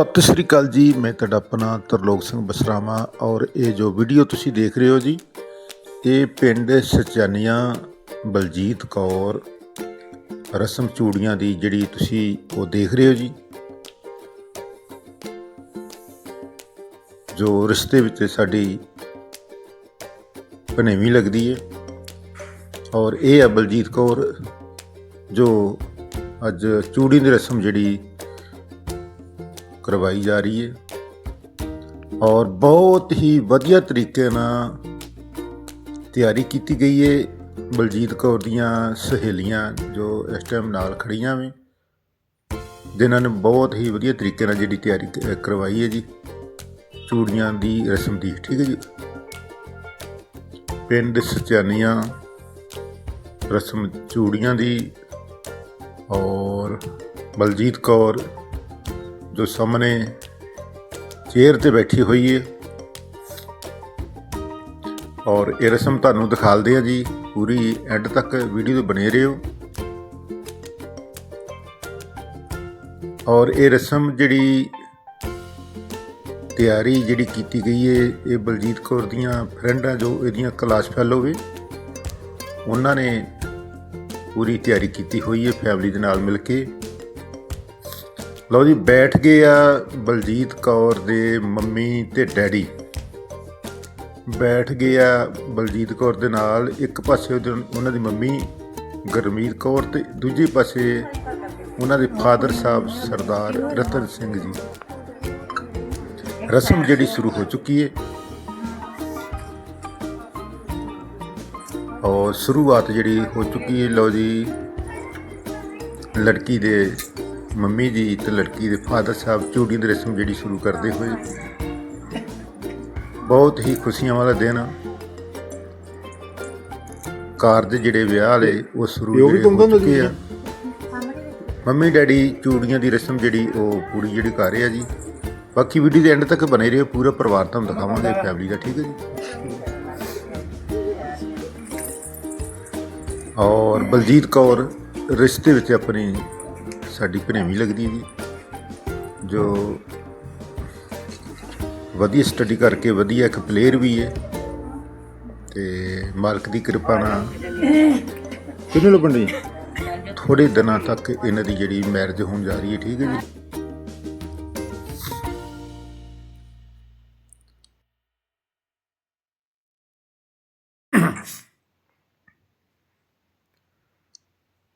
ਸਤਿ ਸ੍ਰੀ ਅਕਾਲ ਜੀ। ਮੈਂ ਤੁਹਾਡਾ ਆਪਣਾ ਤਰਲੋਕ ਸਿੰਘ ਬਸਰਾਮਾ ਔਰ ਇਹ ਜੋ ਵੀਡੀਓ ਤੁਸੀਂ ਦੇਖ ਰਹੇ ਹੋ ਜੀ, ਇਹ ਪਿੰਡ ਸਚਾਨੀਆਂ ਬਲਜੀਤ ਕੌਰ ਰਸਮ ਚੂੜੀਆਂ ਦੀ ਜਿਹੜੀ ਤੁਸੀਂ ਉਹ ਦੇਖ ਰਹੇ ਹੋ ਜੀ, ਜੋ ਰਿਸ਼ਤੇ ਵਿੱਚ ਸਾਡੀ ਭਨੇਵੀਂ ਲੱਗਦੀ ਹੈ। ਔਰ ਇਹ ਹੈ ਬਲਜੀਤ ਕੌਰ, ਜੋ ਅੱਜ ਚੂੜੀ ਦੀ ਰਸਮ ਜਿਹੜੀ ਕਰਵਾਈ ਜਾ ਰਹੀ ਹੈ। ਔਰ ਬਹੁਤ ਹੀ ਵਧੀਆ ਤਰੀਕੇ ਨਾਲ ਤਿਆਰੀ ਕੀਤੀ ਗਈ ਹੈ। ਬਲਜੀਤ ਕੌਰ ਦੀਆਂ ਸਹੇਲੀਆਂ ਜੋ ਇਸ ਟਾਈਮ ਨਾਲ ਖੜੀਆਂ ਵੇ ਜਿਨ੍ਹਾਂ ਨੇ ਬਹੁਤ ਹੀ ਵਧੀਆ ਤਰੀਕੇ ਨਾਲ ਜਿਹੜੀ ਤਿਆਰੀ ਕਰਵਾਈ ਹੈ ਜੀ। ਚੂੜੀਆਂ ਦੀ ਰਸਮ ਦੀ, ਠੀਕ ਹੈ ਜੀ। ਪਿੰਡ ਸਚਾਨੀਆਂ ਰਸਮ ਚੂੜੀਆਂ ਦੀ ਔਰ ਬਲਜੀਤ ਕੌਰ ਜੋ ਸਾਹਮਣੇ ਚੇਅਰ ਤੇ ਬੈਠੀ ਹੋਈ ਹੈ ਔਰ ਇਹ ਰਸਮ ਤੁਹਾਨੂੰ ਦਿਖਾਲਦੇ ਆ ਜੀ, ਪੂਰੀ ਐਂਡ ਤੱਕ ਵੀਡੀਓ ਤੇ ਬਣੇ ਰਹੋ। ਔਰ ਇਹ ਰਸਮ ਜਿਹੜੀ ਤਿਆਰੀ ਜਿਹੜੀ ਕੀਤੀ ਗਈ ਹੈ ਇਹ ਬਲਜੀਤ ਕੌਰ ਦੀਆਂ ਫਰੈਂਡਾਂ ਜੋ ਇਹਦੀਆਂ ਕਲਾਸ ਫੈਲੋ ਵੀ, ਉਹਨਾਂ ਨੇ ਪੂਰੀ ਤਿਆਰੀ ਕੀਤੀ ਹੋਈ ਹੈ ਫੈਮਿਲੀ ਦੇ ਨਾਲ ਮਿਲ ਕੇ। ਲਓ ਜੀ, ਬੈਠ ਗਏ ਆ ਬਲਜੀਤ ਕੌਰ ਦੇ ਮੰਮੀ ਤੇ ਡੈਡੀ। ਬੈਠ ਗਏ ਆ ਬਲਜੀਤ ਕੌਰ ਦੇ ਨਾਲ, ਇੱਕ ਪਾਸੇ ਉਹਦੇ- ਉਹਨਾਂ ਦੀ ਮੰਮੀ ਗਰਮੀਤ ਕੌਰ ਤੇ ਦੂਜੇ ਪਾਸੇ ਉਹਨਾਂ ਦੇ ਫਾਦਰ ਸਾਹਿਬ ਸਰਦਾਰ ਰਤਨ ਸਿੰਘ ਜੀ। ਰਸਮ ਜਿਹੜੀ ਸ਼ੁਰੂ ਹੋ ਚੁੱਕੀ ਹੈ ਔਰ ਸ਼ੁਰੂਆਤ ਜਿਹੜੀ ਹੋ ਚੁੱਕੀ ਹੈ ਲਓ ਜੀ, ਲੜਕੀ ਦੇ ਮੰਮੀ ਜੀ ਤੇ ਲੜਕੀ ਦੇ ਫਾਦਰ ਸਾਹਿਬ ਚੂੜੀ ਦੀ ਰਸਮ ਜਿਹੜੀ ਸ਼ੁਰੂ ਕਰਦੇ ਹੋਏ। ਬਹੁਤ ਹੀ ਖੁਸ਼ੀਆਂ ਵਾਲਾ ਦਿਨ ਕਾਰਜ ਜਿਹੜੇ ਵਿਆਹ ਵਾਲੇ ਉਹ ਸ਼ੁਰੂ ਹੋ ਚੁੱਕੇ ਆ। ਮੰਮੀ ਡੈਡੀ ਚੂੜੀਆਂ ਦੀ ਰਸਮ ਜਿਹੜੀ ਉਹ ਪੂਰੀ ਜਿਹੜੀ ਕਰ ਰਹੇ ਆ ਜੀ। ਬਾਕੀ ਵੀਡੀਓ ਦੇ ਐਂਡ ਤੱਕ ਬਨੇ ਰਹੋ ਪੂਰਾ ਪਰਿਵਾਰ ਤੁਹਾਨੂੰ ਦਿਖਾਵਾਂਗੇ ਫੈਮਿਲੀ ਦਾ ਠੀਕ ਹੈ ਜੀ? ਔਰ ਬਲਜੀਤ ਕੌਰ ਰਿਸ਼ਤੇ ਵਿੱਚ ਆਪਣੀ ਸਾਡੀ ਭਣੇਵੀਂ ਲੱਗਦੀ ਜੀ ਜੋ ਵਧੀਆ ਸਟੱਡੀ ਕਰਕੇ ਵਧੀਆ ਇੱਕ ਪਲੇਅਰ ਵੀ ਹੈ ਤੇ ਮਾਲਕ ਦੀ ਕਿਰਪਾ ਨਾਲ ਕਿੰਨੇ ਲੱਭਣ ਦੀ ਥੋੜੇ ਦਿਨਾਂ ਤੱਕ ਇਹਨਾਂ ਦੀ ਜਿਹੜੀ ਮੈਰਿਜ ਹੋਣ ਜਾ ਰਹੀ ਹੈ ਠੀਕ ਹੈ ਜੀ?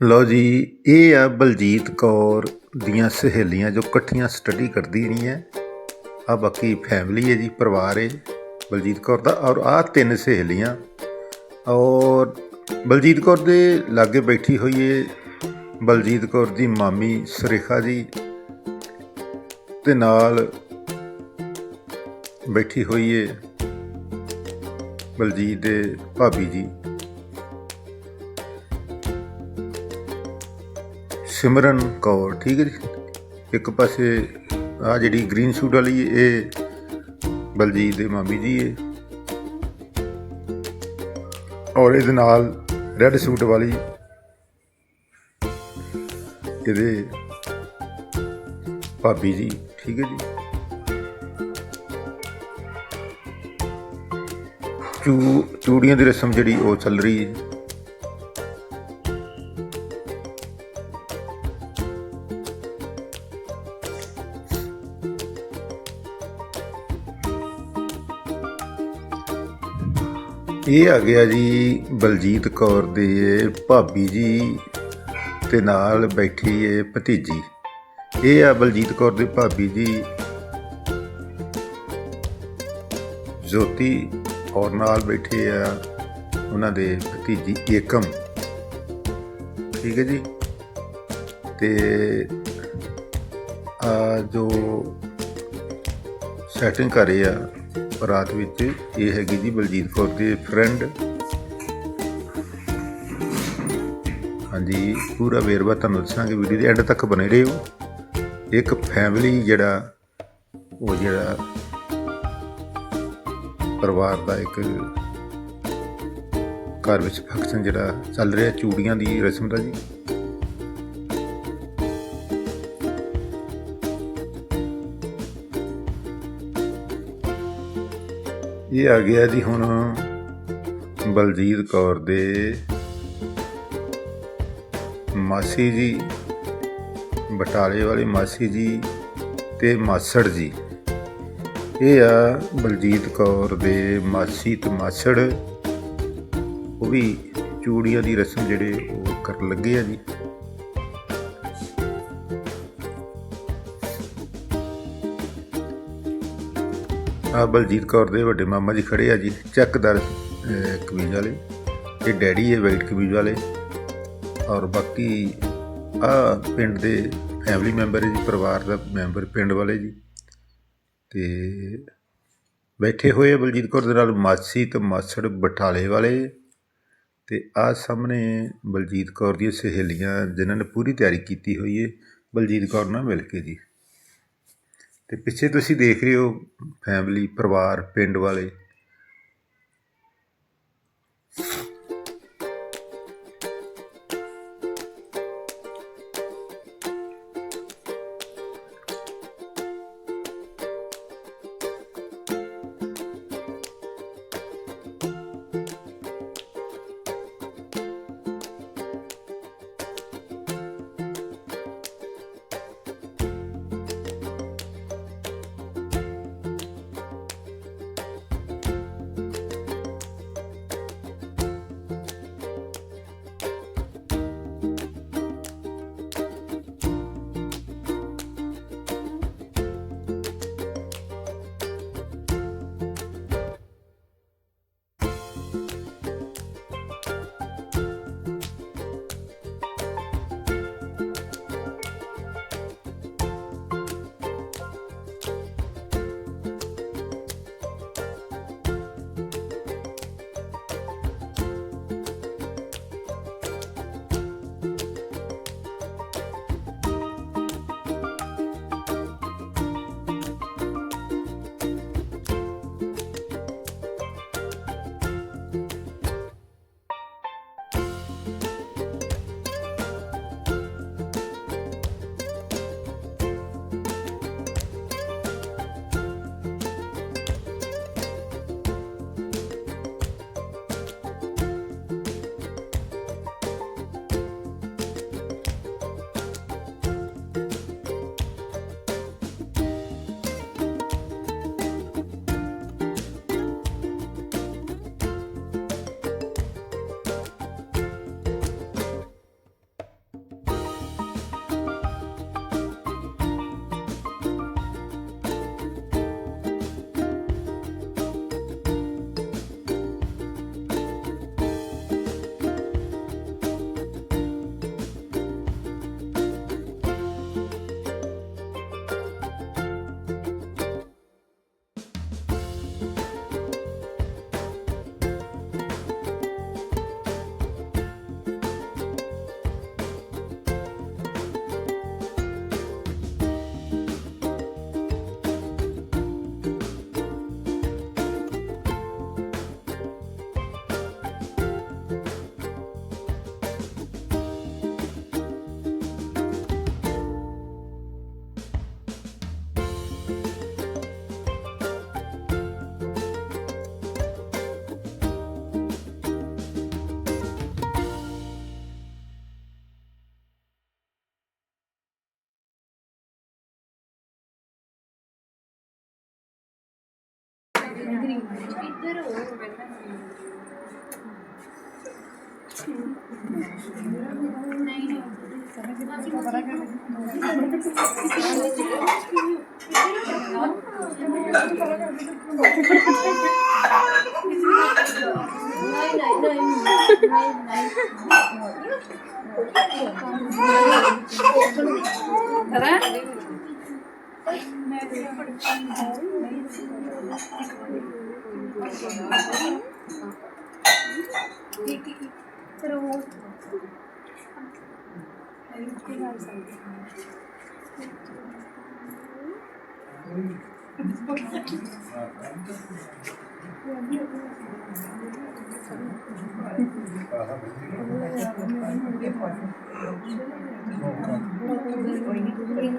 ਲਓ ਜੀ, ਇਹ ਆ ਬਲਜੀਤ ਕੌਰ ਦੀਆਂ ਸਹੇਲੀਆਂ ਜੋ ਇਕੱਠੀਆਂ ਸਟੱਡੀ ਕਰਦੀ ਰਹੀਆਂ। ਆ ਬਾਕੀ ਫੈਮਿਲੀ ਹੈ ਜੀ, ਪਰਿਵਾਰ ਹੈ ਬਲਜੀਤ ਕੌਰ ਦਾ ਔਰ ਆ ਤਿੰਨ ਸਹੇਲੀਆਂ। ਔਰ ਬਲਜੀਤ ਕੌਰ ਦੇ ਲਾਗੇ ਬੈਠੀ ਹੋਈ ਹੈ ਬਲਜੀਤ ਕੌਰ ਦੀ ਮਾਮੀ ਸੁਰੇਖਾ ਜੀ ਤੇ ਨਾਲ ਬੈਠੀ ਹੋਈ ਹੈ ਬਲਜੀਤ ਦੇ ਭਾਬੀ ਜੀ। ਸਿਮਰਨ ਕੌਰ, ਠੀਕ ਹੈ ਜੀ। ਇੱਕ ਪਾਸੇ ਆ ਜਿਹੜੀ ਗ੍ਰੀਨ ਸੂਟ ਵਾਲੀ ਇਹ ਬਲਜੀਤ ਦੇ ਮਾਮੀ ਜੀ ਹੈ ਔਰ ਇਹਦੇ ਨਾਲ ਰੈੱਡ ਸੂਟ ਵਾਲੀ ਇਹਦੇ ਭਾਬੀ ਜੀ, ਠੀਕ ਹੈ ਜੀ। ਚੂ ਚੂੜੀਆਂ ਦੀ ਰਸਮ ਜਿਹੜੀ ਉਹ ਚੱਲ ਰਹੀ ਹੈ ਇਹ ਆ ਗਿਆ ਜੀ ਬਲਜੀਤ ਕੌਰ ਦੇ ਭਾਬੀ ਜੀ ਤੇ ਨਾਲ ਬੈਠੀ ਏ ਭਤੀਜੀ। ਇਹ ਆ ਬਲਜੀਤ ਕੌਰ ਦੇ ਭਾਬੀ ਜੀ। ਜੋਤੀ ਔਰ ਨਾਲ ਬੈਠੇ ਆ ਉਹਨਾਂ ਦੇ ਭਤੀਜੀ ਏਕਮ। ਠੀਕ ਹੈ ਜੀ? ਤੇ ਆ ਜੋ ਸੈਟਿੰਗ ਕਰੇ ਆ ਰਾਤ ਵਿੱਚ ਇਹ ਹੈਗੀ ਜੀ ਬਲਜੀਤ ਕੌਰ ਦੇ ਫਰੈਂਡ। ਹਾਂਜੀ, ਪੂਰਾ ਵੇਰਵਾ ਤੁਹਾਨੂੰ ਦੱਸਾਂਗੇ, ਵੀਡੀਓ ਦੇ ਐਂਡ ਤੱਕ ਬਨੇ ਰਹੋ। ਇੱਕ ਫੈਮਿਲੀ ਜਿਹੜਾ, ਉਹ ਜਿਹੜਾ ਪਰਿਵਾਰ ਦਾ ਇੱਕ ਘਰ ਵਿੱਚ ਫੰਕਸ਼ਨ ਜਿਹੜਾ ਚੱਲ ਰਿਹਾ, ਚੂੜੀਆਂ ਦੀ ਰਸਮ ਦਾ ਜੀ। ਇਹ ਆ ਗਿਆ ਜੀ ਹੁਣ ਬਲਜੀਤ ਕੌਰ ਦੇ ਮਾਸੀ ਜੀ, ਬਟਾਲੇ ਵਾਲੀ ਮਾਸੀ ਜੀ ਤੇ ਮਾਸੜ ਜੀ। ਇਹ ਆ ਬਲਜੀਤ ਕੌਰ ਦੇ ਮਾਸੀ ਤੇ ਮਾਸੜ। ਉਹ ਵੀ ਚੂੜੀਆਂ ਦੀ ਰਸਮ ਜਿਹੜੇ ਉਹ ਕਰਨ ਲੱਗੇ ਆ ਜੀ। ਆ ਬਲਜੀਤ ਕੌਰ ਦੇ ਵੱਡੇ ਮਾਮਾ ਜੀ ਖੜੇ ਆ ਜੀ। ਚੱਕਦਾਰ ਕਮੀਜ਼ ਵਾਲੇ ਇਹ ਡੈਡੀ ਹੈ ਵਾਈਟ ਕਮੀਜ਼ ਵਾਲੇ ਔਰ ਬਾਕੀ ਆ ਪਿੰਡ ਦੇ ਫੈਮਿਲੀ ਮੈਂਬਰ ਹੈ ਜੀ, ਪਰਿਵਾਰ ਦਾ ਮੈਂਬਰ ਪਿੰਡ ਵਾਲੇ ਜੀ। ਤੇ ਬੈਠੇ ਹੋਏ ਆ ਬਲਜੀਤ ਕੌਰ ਦੇ ਨਾਲ ਮਾਸੀ ਤੇ ਮਾਸੜ ਬਟਾਲੇ ਵਾਲੇ। ਤੇ ਆ ਸਾਹਮਣੇ ਬਲਜੀਤ ਕੌਰ ਦੀਆਂ ਸਹੇਲੀਆਂ ਜਿਨ੍ਹਾਂ ਨੇ ਪੂਰੀ ਤਿਆਰੀ ਕੀਤੀ ਹੋਈ ਹੈ। ਬਲਜੀਤ ਕੌਰ ਨਾਲ ਮਿਲ ਕੇ ਜੀ। ਅਤੇ ਪਿੱਛੇ ਤੁਸੀਂ ਦੇਖ ਰਹੇ ਹੋ ਫੈਮਿਲੀ ਪਰਿਵਾਰ ਪਿੰਡ ਵਾਲੇ അതാ. ਫਿਰ ਉਹ ਬਿਲਕੁਲ ਗੱਲ ਸਮਝ ਕੋਈ ਨਹੀਂ ਕੋਈ ਨਹੀਂ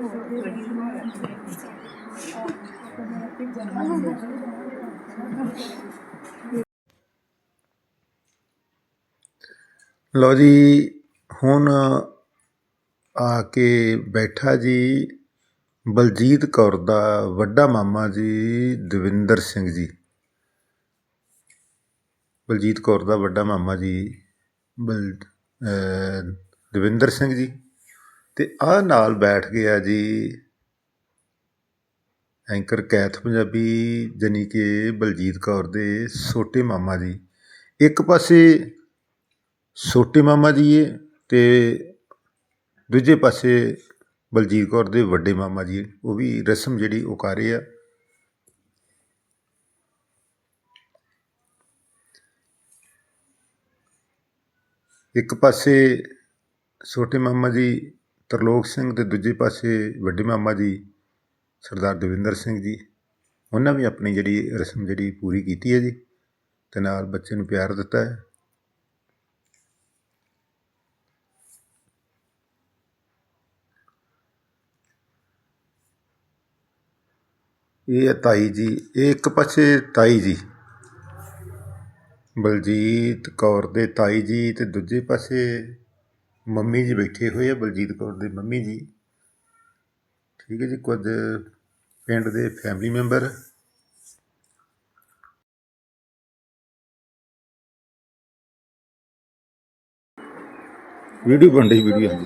ਲੋ ਜੀ, ਹੁਣ ਆ ਕੇ ਬੈਠਾ ਜੀ ਬਲਜੀਤ ਕੌਰ ਦਾ ਵੱਡਾ ਮਾਮਾ ਜੀ ਦਵਿੰਦਰ ਸਿੰਘ ਜੀ। ਬਲਜੀਤ ਕੌਰ ਦਾ ਵੱਡਾ ਮਾਮਾ ਜੀ ਬਲ ਦਵਿੰਦਰ ਸਿੰਘ ਜੀ। ਤੇ ਆ ਨਾਲ ਬੈਠ ਗਿਆ ਜੀ ਐਂਕਰ ਕੈਥ ਪੰਜਾਬੀ ਜਾਣੀ ਕਿ ਬਲਜੀਤ ਕੌਰ ਦੇ ਛੋਟੇ ਮਾਮਾ ਜੀ। ਇੱਕ ਪਾਸੇ ਛੋਟੇ ਮਾਮਾ ਜੀ ਹੈ ਅਤੇ ਦੂਜੇ ਪਾਸੇ ਬਲਜੀਤ ਕੌਰ ਦੇ ਵੱਡੇ ਮਾਮਾ ਜੀ। ਉਹ ਵੀ ਰਸਮ ਜਿਹੜੀ ਉਹ ਕਰ ਰਹੇ ਆ। ਇੱਕ ਪਾਸੇ ਛੋਟੇ ਮਾਮਾ ਜੀ ਤਰਲੋਕ ਸਿੰਘ ਤੇ ਦੂਜੇ ਪਾਸੇ ਵੱਡੇ ਮਾਮਾ ਜੀ ਸਰਦਾਰ ਦਵਿੰਦਰ ਸਿੰਘ ਜੀ, ਉਹਨਾਂ ਵੀ ਆਪਣੀ ਜਿਹੜੀ ਰਸਮ ਜਿਹੜੀ ਪੂਰੀ ਕੀਤੀ ਹੈ ਜੀ, ਤੇ ਨਾਲ ਬੱਚੇ ਨੂੰ ਪਿਆਰ ਦਿੱਤਾ ਹੈ। ਇਹ ਹੈ ਤਾਈ ਜੀ, ਇਹ ਇੱਕ ਪਾਸੇ ਤਾਈ ਜੀ, ਬਲਜੀਤ ਕੌਰ ਦੇ ਤਾਈ ਜੀ ਤੇ ਦੂਜੇ ਪਾਸੇ ਮੰਮੀ ਜੀ ਬੈਠੇ ਹੋਏ ਆ, ਬਲਜੀਤ ਕੌਰ ਦੇ ਮੰਮੀ ਜੀ। ਠੀਕ ਹੈ ਜੀ ਕੁਝ ਪਿੰਡ ਦੇ ਫੈਮਿਲੀ ਮੈਂਬਰ ਵੀਡੀਓ ਬਣ ਰਹੀ ਵੀਡੀਓ ਹਾਂਜੀ।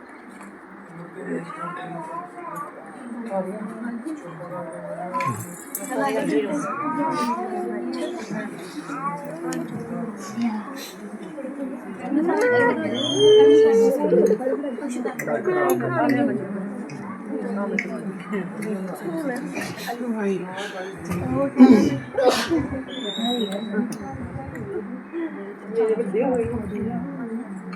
Meu Deus,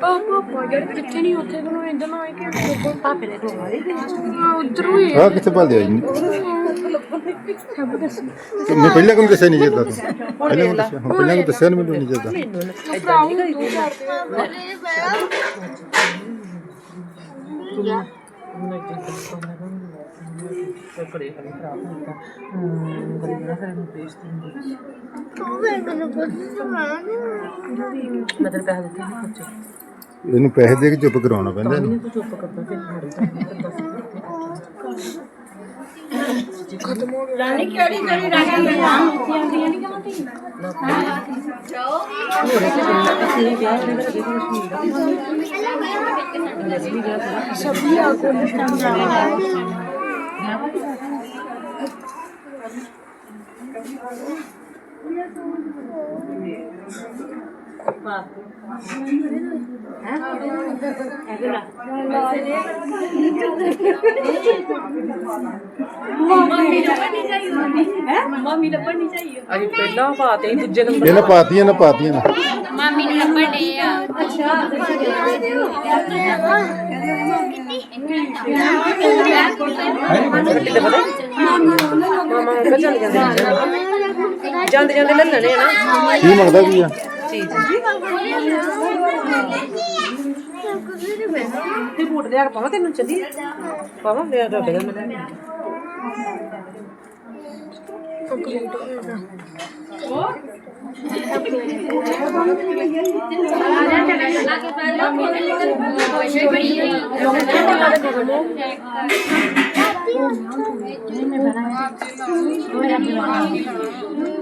ਪਾਪਾ ਜਿਹੜੇ ਕਿੱਥੇ ਨਹੀਂ ਉੱਥੇ ਨੂੰ ਇੰਦਰ ਨੂੰ ਆਏ ਕਿ ਪਾਪੇ ਦੇ ਕੋਲ ਉਧਰੋਂ ਹੀ ਆ ਕਿੱਥੇ ਭੱਲ ਦਿਆ ਜੀ ਸਭ ਦੱਸ ਮੈਂ ਪਹਿਲਾਂ ਕਿਉਂ ਦੱਸਿਆ ਨਹੀਂ ਜਿੱਦਾਂ ਪਹਿਲਾਂ ਕਿਉਂ ਦੱਸਿਆ ਪਹਿਲਾਂ ਕਿਉਂ ਦੱਸਿਆ ਨਹੀਂ ਮੈਨੂੰ ਤੂੰ ਮਦਰ ਪੈਸੇ ਦਿੱਤੇ ਸੀ ਖਰਚੇ ਇਹਨੂੰ ਪੈਸੇ ਦੇ ਕੇ ਚੁੱਪ ਕਰਾਉਣਾ ਪੈਂਦਾ ਇਹਨੂੰ। ਤੂੰ ਚੁੱਪ ਕਰਦਾ ਫਿਰ ਮਾਰੀ ਰਾਣੀ ਕਿਹੜੀ ਕਿਹੜੀ ਰਾਣੀ ਹੈ ਆਉਂਦੀਆਂ ਨਹੀਂ ਕਹਿੰਦੀ ਹੋਰੇ ਤੇ ਜਿੰਨਾ ਅਸੀਂ ਵਿਆਹ ਦੇ ਵਿੱਚ ਦੇਖੋ ਮਸ਼ੀਨ ਸਭੀ ਆ ਕੋ ਨਿਸ਼ਾਨ ਜਾਣਾ ਮੰਮੀ ਲੱਭਣੀ ਚਾਹੀਏ ਅਜੇ ਪਹਿਲਾਂ ਪਾਤੇ ਸੀ, ਦੂਜੇ ਨੰਬਰ ਇਹਨਾਂ ਪਾਤੀਆਂ ਨਾ ਪਾਤੀਆਂ ਨਾ। ਮਾਮੀ ਨੂੰ ਲੱਭਣ ਦੇ ਆ। ਮਾਮਾ ਅੰਕਲ ਚੱਲ ਜਾਂਦੇ ਨੇ। ਜਾਂਦੇ ਜਾਂਦੇ ਲੈ ਲੈਣੇ ਆ ਨਾ। ਕੀ ਮੰਗਦਾ ਕੀ ਆ? ਚੀਜ਼ ਤੇ ਬੂਟ ਲਿਆ ਕੇ ਪਾਵਾਂ ਤੈਨੂੰ ਚੱਲੀ ਪਾਵਾਂ ਲਿਆ ਰੱਬ ਦਾ। ਮੈਂ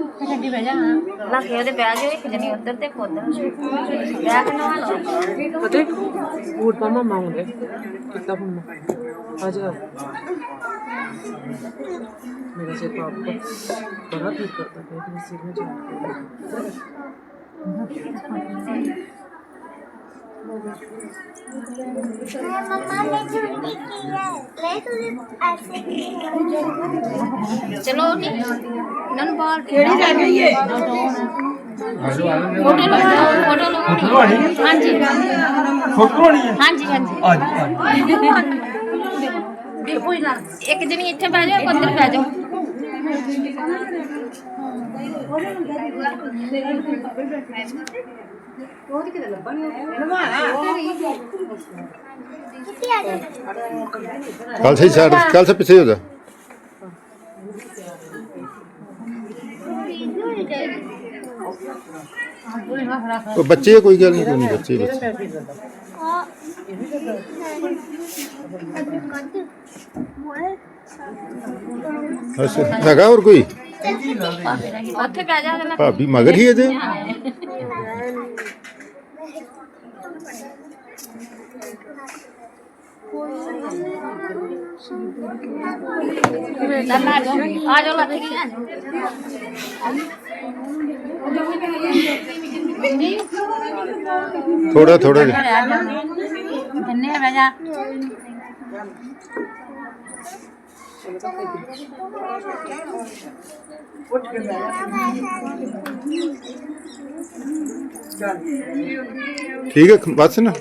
ਨਾ ਖੇਡ ਦੇ ਬਹਿ ਜਾਓ ਇੱਕ ਜਣੀ ਉੱਧਰ ਤੇ ਖੋਦਰ ਬਹਿ ਕੇ ਨਵਾ ਪਤਾ ਬੂਟ ਪਾਵਾਂ ਮਾਉਂਗੇ ਕਿੱਦਾਂ ਹੁਣ ਆ ਜਾ। मेरा सिर पाप बड़ा ठीक करता है मेरे सिर में जान मम्मा ने झूठी की है तुझे ऐसे चलो नन बाल केड़ी रह गई है फोटो लो फोटो लो फोटो लो हां जी फोटो लो हां जी हां जी ਤੁਹਾਡੀ ਭੂਈ ਇੱਕ ਜਣੀ ਇੱਥੇ ਬਹਿ ਜਾਓ ਅੰਦਰ ਬਹਿ ਜਾਓ। ਉਹ ਕਿਤੇ ਲੱਭਣੀ ਕੱਲ ਸੇ ਸਾਈਡ ਕੱਲ ਸੇ ਪਿੱਛੇ ਹੋ ਜਾ। ਉਹ ਬੱਚੇ ਕੋਈ ਗੱਲ ਨਹੀਂ, ਕੋਈ ਬੱਚੇ ਬੱਚੇ। ਅੱਛਾ ਹੈਗਾ ਹੋਰ ਕੋਈ? ਉੱਥੇ ਬਹਿ ਜਾ ਮੈਂ ਭਾਬੀ ਮਗਰ ਹੀ ਅਜੇ? ਚੱਲ ਆ ਜਾਓ ਆ ਜਾਓ ਲੱਗ ਗਈ ਆ ਜਾਓ ਥੋੜਾ ਥੋੜਾ ਜਿਹਾ। ਕਿੰਨੇ ਬਹਿ ਜਾ ਠੀਕ ਹੈ ਬਸ ਨਾ।